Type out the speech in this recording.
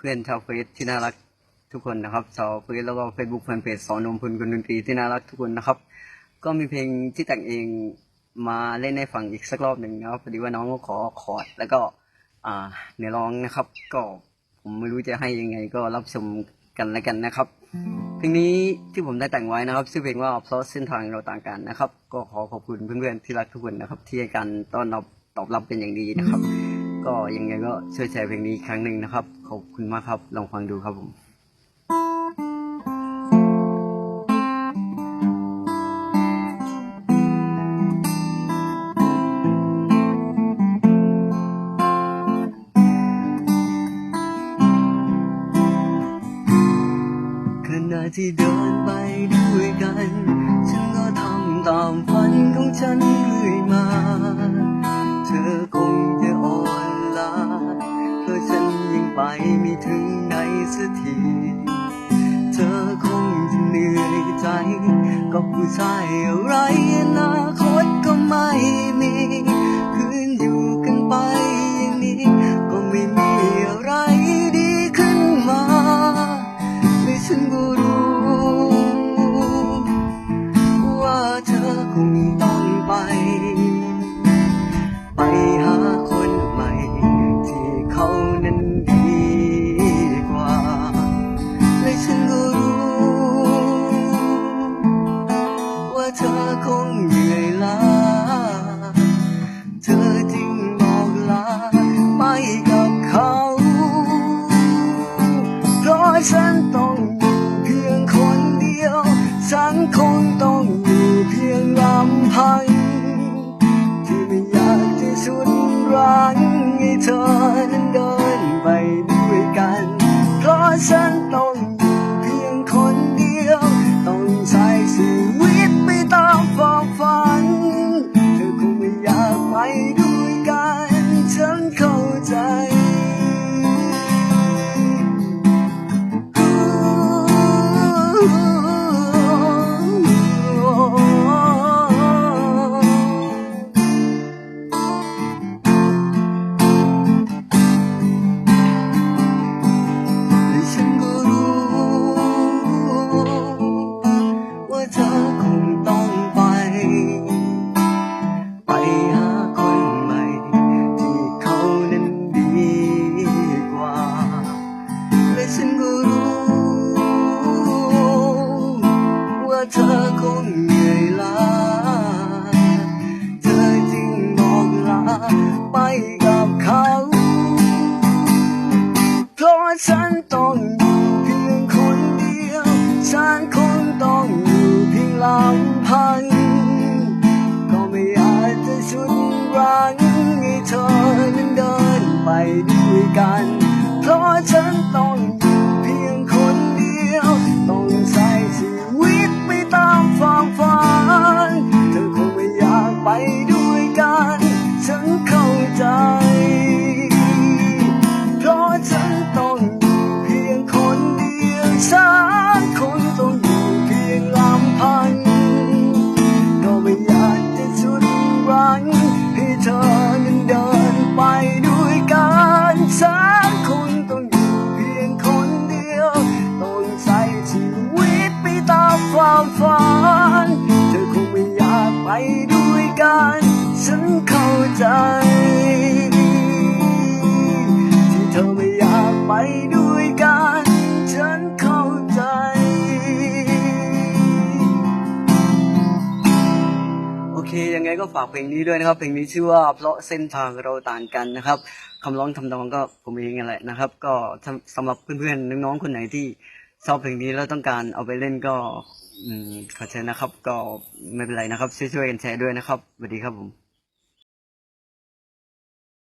เพื่อนชาวเฟซที่น่ารักทุกคนนะครับชาวเฟซแล้วก็เฟซบุ๊กแฟนเพจสอนนมพลคนดนตรีที่น่ารักทุกคนนะครับ ก็มีเพลงที่แต่งเองมาเล่นให้ฟังอีกสักรอบหนึ่งนะครับพอดีว่าน้องก็ขอคอร์ดแล้วก็อ่าเนื้อร้องนะครับ ก็ผมไม่รู้จะให้ยังไงก็รับชมกันแล้วกันนะครับเพลงนี้ที่ผมได้แต่งไว้นะครับชื่อเพลงว่าเพราะเส้นทางเราต่างกันนะครับ ก็ขอขอบคุณเพื่อนๆที่รักทุกคนนะครับ ที่ให้การต้อนรับตอบรับเป็นอย่างดีนะครับ ก็ยังไงก็ช่วยแชร์เพลงนี้ครั้งหนึ่งนะครับ ขอบคุณมากครับ ลองฟังดูครับผมขณะที่เดินไปด้วย ไปไม่ถึงไหนสักที เธอคงจะเหนื่อยใจก็ผู้ชายอะไรอนาคตก็ไม่มี งให้ ด้วยกัน เพราะฉันต้อง ความฝัน เธอคงไม่อยากไปด้วยกัน ฉันเข้าใจ ที่เธอไม่อยากไปด้วยกัน ฉันเข้าใจ โอเค ยังไงก็ฝากเพลงนี้ด้วยนะครับ เพลงนี้ชื่อว่าเพราะเส้นทางเราต่างกันนะครับคำร้องทำนองก็ผมเองนั่นแหละนะครับ ก็สำหรับเพื่อนๆน้องๆคนไหนที่ชอบเพลงนี้แล้วต้องการเอาไปเล่นก็ อืมขอใช้นะครับ ก็ไม่เป็นไรนะครับ ช่วยๆกันแชร์ด้วยนะครับสวัสดีครับผม